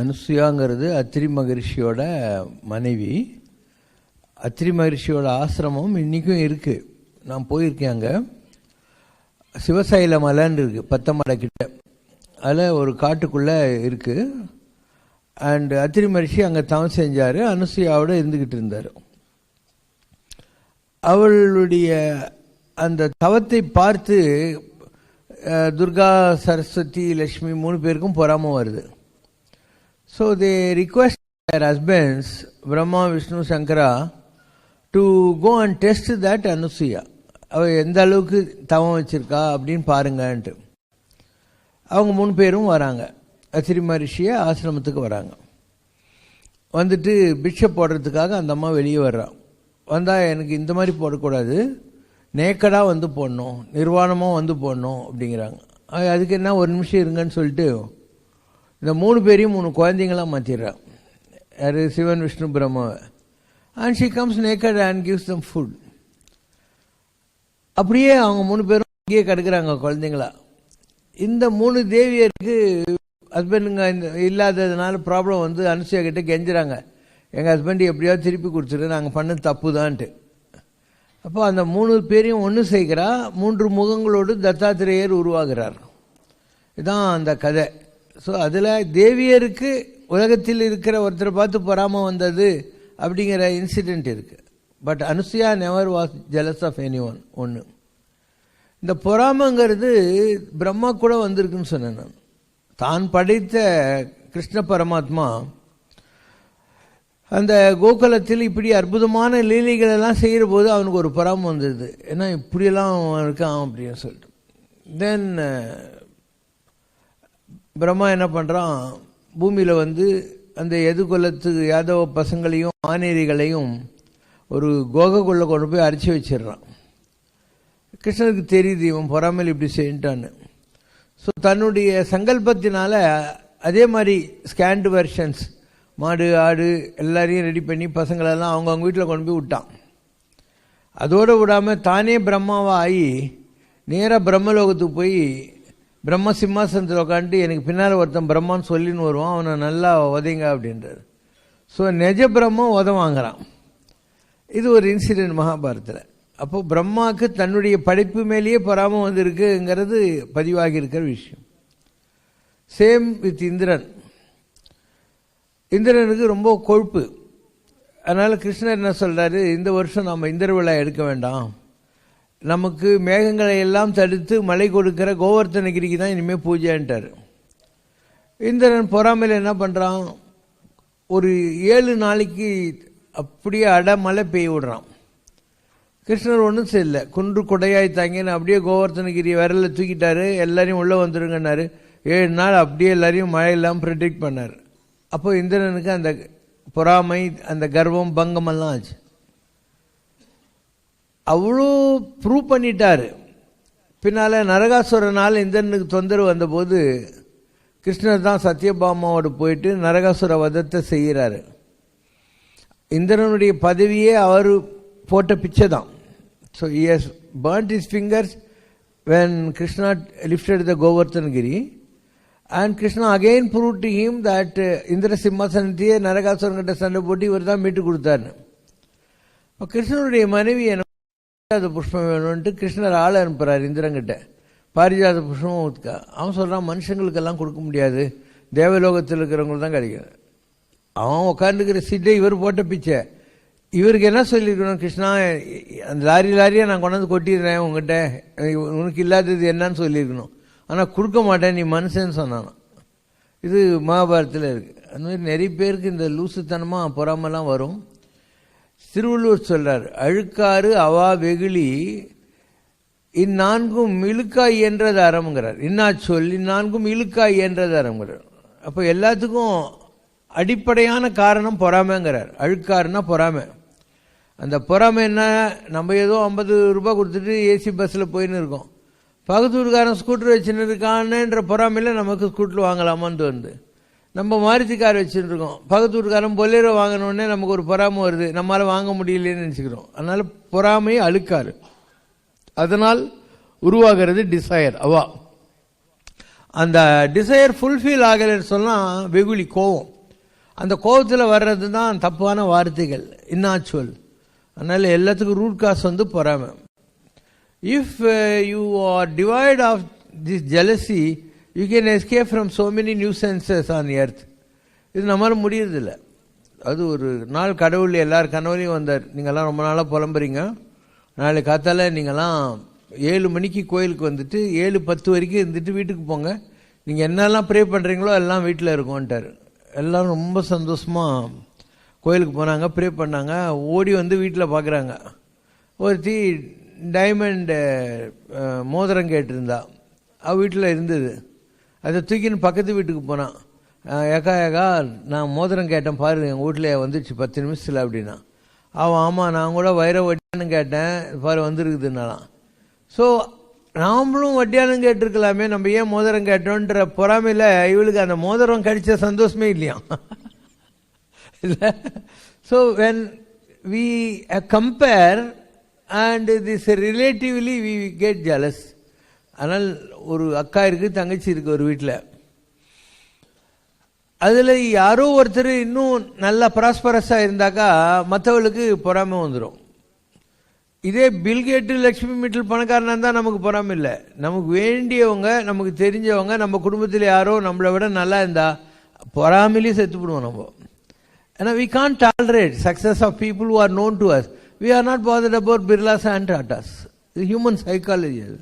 அனுசுயாங்கிறது அத்திரி மகரிஷியோட மனைவி. அத்திரி மகரிஷியோட ஆசிரமம் இன்றைக்கும் இருக்குது நான் போயிருக்கேன் அங்கே. சிவசைல மலைன்னு இருக்குது பத்தமலை கிட்ட. அதில் ஒரு காட்டுக்குள்ளே இருக்குது அண்டு அத்திரி மகரிஷி அங்கே தவம் செஞ்சார் அனுசுயாவோட இருந்துக்கிட்டு இருந்தார். அவளுடைய அந்த தவத்தை பார்த்து துர்கா சரஸ்வதி லக்ஷ்மி மூணு பேருக்கும் பொறாமல் வருது. So they request their husbands Brahma Vishnu Shankara to go and test that Anusuya அவ எந்த அளவுக்கு தவம் வச்சிருக்கா அப்படின்னு பாருங்கன்ட்டு. அவங்க மூணு பேரும் வராங்க. அத்திரி மகரிஷிய ஆசிரமத்துக்கு வராங்க. வந்துட்டு பிக்ஷை போடுறதுக்காக அந்த அம்மா வெளியே வர்றான் வந்தால் எனக்கு இந்த மாதிரி போடக்கூடாது. நேக்கடாக வந்து போடணும். நிர்வாணமாக வந்து போடணும் அப்படிங்கிறாங்க. அதுக்கு என்ன ஒரு நிமிஷம் இருங்கன்னு சொல்லிட்டு இந்த மூணு பேரையும் மூணு குழந்தைங்களாம் மாற்றிடுறான் யார்? சிவன் விஷ்ணு பிரம்மாவை and she comes naked and gives them food அப்படியே அவங்க மூணு பேரும் அங்கேயே கிடக்குறாங்க குழந்தைங்களா. இந்த மூணு தேவியருக்கு ஹஸ்பண்டுங்க இந்த இல்லாததுனால ப்ராப்ளம் வந்து அனுசூயா கிட்ட கெஞ்சுறாங்க. எங்கள் ஹஸ்பண்ட் எப்படியாவது திருப்பி கொடுத்துரு நாங்கள் பண்ண தப்பு தான்ட்டு அப்போ அந்த மூணு பேரையும் ஒன்று சேர்க்கிறா மூன்று முகங்களோடு தத்தாத்திரேயர் உருவாகிறார். இதுதான் அந்த கதை. ஸோ அதில் தேவியருக்கு உலகத்தில் இருக்கிற ஒருத்தரை பார்த்து பொறாமல் வந்தது அப்படிங்கிற இன்சிடெண்ட் இருக்குது but Anusuya never was jealous of anyone ஒன்று இந்த பொறாமைங்கிறது பிரம்மா கூட வந்திருக்குன்னு சொன்னேன் நான். தான் படைத்த கிருஷ்ண பரமாத்மா அந்த கோகுலத்தில் இப்படி அற்புதமான லீலைகளெல்லாம் செய்கிற போது அவனுக்கு ஒரு பொறாமை வந்தது. ஏன்னா இப்படியெல்லாம் அவன் இருக்கான் அப்படின்னு சொல்லிட்டு. தென் பிரம்மா என்ன பண்ணுறான் பூமியில் வந்து அந்த எதுகுலத்து யாதவ பசங்களையும் ஆனேரிகளையும் ஒரு கோகக்குள்ளே கொண்டு போய் அரைச்சி வச்சிடுறான். கிருஷ்ணருக்கு தெரியுது இவன் பொறாமல் இப்படி செய்யிட்டான்னு. ஸோ தன்னுடைய சங்கல்பத்தினால அதே மாதிரி ஸ்கேண்டு வெர்ஷன்ஸ் மாடு ஆடு எல்லாரையும் ரெடி பண்ணி பசங்களெல்லாம் அவங்க அவங்க வீட்டில் கொண்டு போய் விட்டான். அதோடு விடாமல் தானே பிரம்மாவாக ஆகி நேராக பிரம்மலோகத்துக்கு போய் பிரம்ம சிம்மாசனத்தில் உட்காந்துட்டு எனக்கு பின்னால் ஒருத்தன் பிரம்மான்னு சொல்லின்னு வருவான் அவனை நல்லா உதைங்க அப்படின்றார். ஸோ நெஜ பிரம்மம் உத வாங்குறான். இது ஒரு இன்சிடென்ட் மகாபாரத்தில். அப்போ பிரம்மாவுக்கு தன்னுடைய படைப்பு மேலேயே பொறாமல் வந்திருக்குங்கிறது பதிவாகி இருக்கிற விஷயம். Same with Indran. இந்திரனுக்கு ரொம்ப கொழுப்பு. அதனால் கிருஷ்ணர் என்ன சொல்கிறாரு இந்த வருஷம் நம்ம இந்திர விழா எடுக்க வேண்டாம். நமக்கு மேகங்களை எல்லாம் தடுத்து மழை கொடுக்கிற கோவர்த்தனகிரிக்கு தான் இனிமேல் பூஜைன்ட்டார். இந்திரன் பொறாமையில் என்ன பண்ணுறான் ஒரு ஏழு நாளைக்கு அப்படியே அட மழை பெய்ய விடுறான். கிருஷ்ணர் ஒன்றும் செய்யல. குன்று குடையாய் தாங்கின்னு அப்படியே கோவர்த்தனகிரி விரல தூக்கிட்டாரு. எல்லாரையும் உள்ளே வந்துருங்கன்னாரு. ஏழு நாள் அப்படியே எல்லாரையும் மழை இல்லாமல் ப்ரிடிக்ட் பண்ணார். அப்போ இந்திரனுக்கு அந்த பொறாமை அந்த கர்வம் பங்கமெல்லாம் ஆச்சு. அவ்வளோ ப்ரூவ் பண்ணிட்டார். பின்னால் நரகாசுரனால் இந்திரனுக்கு தொந்தரவு வந்தபோது கிருஷ்ணர் தான் சத்யபாமாவோடு போயிட்டு நரகாசுர வதத்தை செய்கிறாரு. இந்திரனுடைய பதவியே அவர் போட்ட பிச்சை தான். So he's burnt his fingers when Krishna lifted the Govardhanagiri. And Krishna again prove to him that Indra சிம்மாசனத்தையே நரகாசுரங்கிட்ட சண்டை போட்டு இவர் தான் மீட்டு கொடுத்தாரு கிருஷ்ணனுடைய மனைவி என்ன பாரிஜாத புஷ்பம் வேணும்ன்ட்டு கிருஷ்ணர் ஆளை அனுப்புகிறார் இந்திரங்கிட்ட பாரிஜாத புஷ்பம் அவன் சொல்கிறான் மனுஷங்களுக்கெல்லாம் கொடுக்க முடியாது. தேவலோகத்தில் இருக்கிறவங்களுக்கு தான் கிடைக்கும். அவன் உட்காந்துக்கிற சீட்டை இவர் போட்ட பிச்சை. இவருக்கு என்ன சொல்லியிருக்கணும் கிருஷ்ணா அந்த லாரி லாரியை நான் கொண்டாந்து கொட்டிடுறேன் உங்ககிட்ட உனக்கு இல்லாதது என்னன்னு சொல்லியிருக்கணும் ஆனால் கொடுக்க மாட்டேன் நீ மனுஷன்னு சொன்னான். இது மகாபாரதத்தில் இருக்குது அந்த மாதிரி நிறைய பேருக்கு இந்த லூசுத்தனமாக பொறாமலாம் வரும். திருவள்ளுவர் சொல்றார் அழுக்காறு அவா வெகுளி இந்நான்கும் இழுக்காய் என்றது அறம்ங்கிறார். இன்னா சொல் இந்நான்கும் இழுக்காய் என்றது அறம்ங்கிறார். அப்போ எல்லாத்துக்கும் அடிப்படையான காரணம் பொறாமைங்கிறார். அழுக்காருன்னா பொறாமை. அந்த பொறாமை என்ன? நம்ம ஏதோ ஐம்பது ரூபாய் கொடுத்துட்டு ஏசி பஸ்ஸில் போயின்னு இருக்கோம். பக்கத்து ஊருக்காரன் ஸ்கூட்டர் வச்சுன்னு இருக்கானேன்ற பொறாமையில் நமக்கு ஸ்கூட்டர் வாங்கலாமான்னு தோணுது. நம்ம மாருதி கார் வச்சுட்டு இருக்கோம் பக்கத்து ஊருக்காரன் பொலேரோ வாங்கினோடனே நமக்கு ஒரு பொறாமை வருது. நம்மளால் வாங்க முடியலன்னு நினச்சிக்கிறோம். அதனால் பொறாமையை அழுக்காரு. அதனால் உருவாகிறது டிசையர் அவா அந்த டிசையர் ஃபுல்ஃபில் ஆகலைன்னு சொன்னால் வெகுளி கோவம். அந்த கோவத்தில் வர்றது தான் தப்பான வார்த்தைகள். இன்னாச்சுவல் அதனால் எல்லாத்துக்கும் ரூட் காஸ் வந்து பொறாமை. If you are devoid of this jealousy you can escape from so many nuisances on earth இது நம்மளால் முடியறதில்ல. அது ஒரு நாள் கடவுள் எல்லார் கனவுலையும் வந்தார். நீங்கள்லாம் ரொம்ப நாளாக புலம்புறீங்க. நாளை காத்தால நீங்கள்லாம் ஏழு மணிக்கு கோயிலுக்கு வந்துட்டு ஏழு பத்து வரைக்கும் இருந்துட்டு வீட்டுக்கு போங்க. நீங்கள் என்னெல்லாம் ப்ரே பண்ணுறீங்களோ எல்லாம் வீட்டில் இருக்கும்ன்ட்டார் எல்லாம் ரொம்ப சந்தோஷமாக கோயிலுக்கு போனாங்க ப்ரே பண்ணாங்க. ஓடி வந்து வீட்டில் பார்க்குறாங்க ஒருத்தி டைமண்ட் மோதிரம் கேட்டிருந்தா. அவ வீட்டில் இருந்தது. அதை தூக்கின்னு பக்கத்து வீட்டுக்கு போனான். ஏக்கா ஏக்கா நான் மோதிரம் கேட்டேன் பாரு எங்கள் வீட்டில் வந்துடுச்சு பத்து நிமிஷத்தில் அப்படின்னா. அவன் ஆமாம் நான் கூட வைர வட்டியானு கேட்டேன் பாரு வந்துருக்குதுன்னாலாம். ஸோ நாமளும் வட்டியானும் கேட்டிருக்கலாமே நம்ம ஏன் மோதிரம் கேட்டோன்ற பொறாமையில் இவளுக்கு அந்த மோதிரம் கடித்த சந்தோஷமே இல்லையா இல்லை? So when we compare and this relatively we get jealous ஆனால் ஒரு அக்கா இருக்குது தங்கச்சி இருக்குது ஒரு வீட்டில் அதில் யாரோ ஒருத்தர் இன்னும் நல்லா ப்ராஸ்பரஸாக இருந்தாக்கா மற்றவளுக்கு பொறாமை வந்துடும் இதே பில்கேட்டு லக்ஷ்மி மிட்டில் பணக்காரனாக இருந்தால் நமக்கு பொறாமை இல்லை. நமக்கு வேண்டியவங்க நமக்கு தெரிஞ்சவங்க நம்ம குடும்பத்தில் யாரோ நம்மளை விட நல்லா இருந்தா பொறாமையிலேயே செத்துப்படுவோம் நம்ம. ஏன்னா we can't tolerate success of people who are known to us we are not bothered about Birlas and Tatas இது ஹியூமன் சைக்காலஜி அது